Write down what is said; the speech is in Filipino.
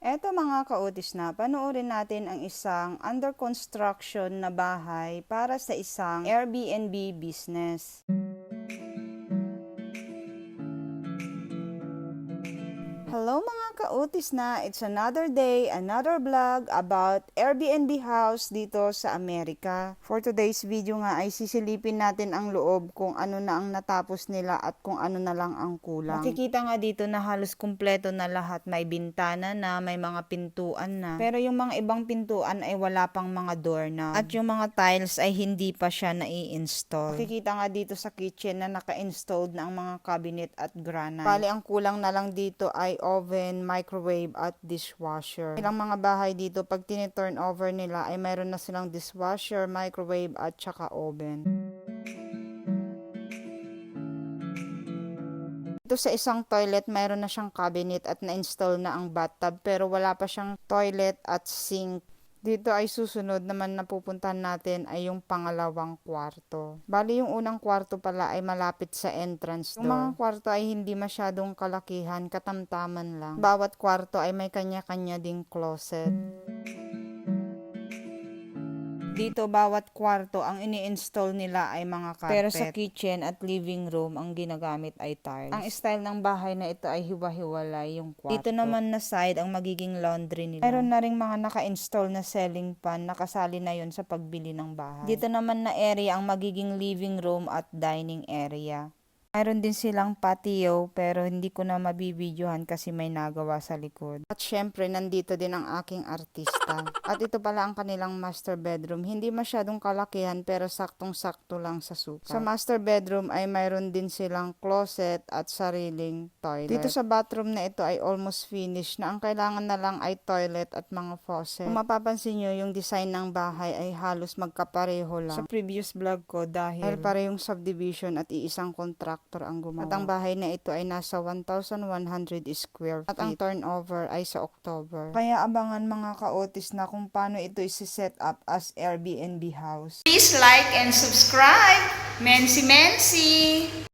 Eto mga kautis na, panoorin natin ang isang under construction na bahay para sa isang Airbnb business. Hello mga kautis na, it's another day, another vlog about Airbnb house dito sa Amerika. For today's video nga ay sisilipin natin ang loob kung ano na ang natapos nila at kung ano na lang ang kulang. Makikita nga dito na halos kumpleto na lahat. May bintana na, may mga pintuan na. Pero yung mga ibang pintuan ay wala pang mga doorknob. At yung mga tiles ay hindi pa siya nai-install. Makikita nga dito sa kitchen na naka-installed na ang mga cabinet at granite. Bali, ang kulang na lang dito ay oven, microwave at dishwasher. Ilang mga bahay dito, pag tiniturn over nila ay mayroon na silang dishwasher, microwave at saka oven. Dito sa isang toilet, mayroon na siyang cabinet at na-install na ang bathtub pero wala pa siyang toilet at sink. Dito ay susunod naman na pupuntahan natin ay yung pangalawang kwarto. Bali yung unang kwarto pala ay malapit sa entrance door. Yung mga kwarto ay hindi masyadong kalakihan, katamtaman lang. Bawat kwarto ay may kanya-kanya ding closet. Dito, bawat kwarto, ang ini-install nila ay mga carpet. Pero sa kitchen at living room, ang ginagamit ay tiles. Ang style ng bahay na ito ay hiwa-hiwalay yung kwarto. Dito naman na side, ang magiging laundry nila. Meron na rin mga naka-install na ceiling fan, nakasali na yon sa pagbili ng bahay. Dito naman na area, ang magiging living room at dining area. Mayroon din silang patio pero hindi ko na mabibidyohan kasi may nagawa sa likod. At syempre, nandito din ang aking artista. At ito pala ang kanilang master bedroom. Hindi masyadong kalakihan pero saktong-sakto lang sa sukat. Sa master bedroom ay mayroon din silang closet at sariling toilet. Dito sa bathroom na ito ay almost finished na ang kailangan na lang ay toilet at mga faucet. Kung mapapansin nyo, yung design ng bahay ay halos magkapareho lang. Sa previous vlog ko dahil, dahil parehong subdivision at iisang contract contractor ang gumawa. At ang bahay na ito ay nasa 1,100 square feet. At ang turnover ay sa October. Kaya abangan mga kaotis na kung paano ito isi-set up as Airbnb house. Please like and subscribe. Mensi Mensi!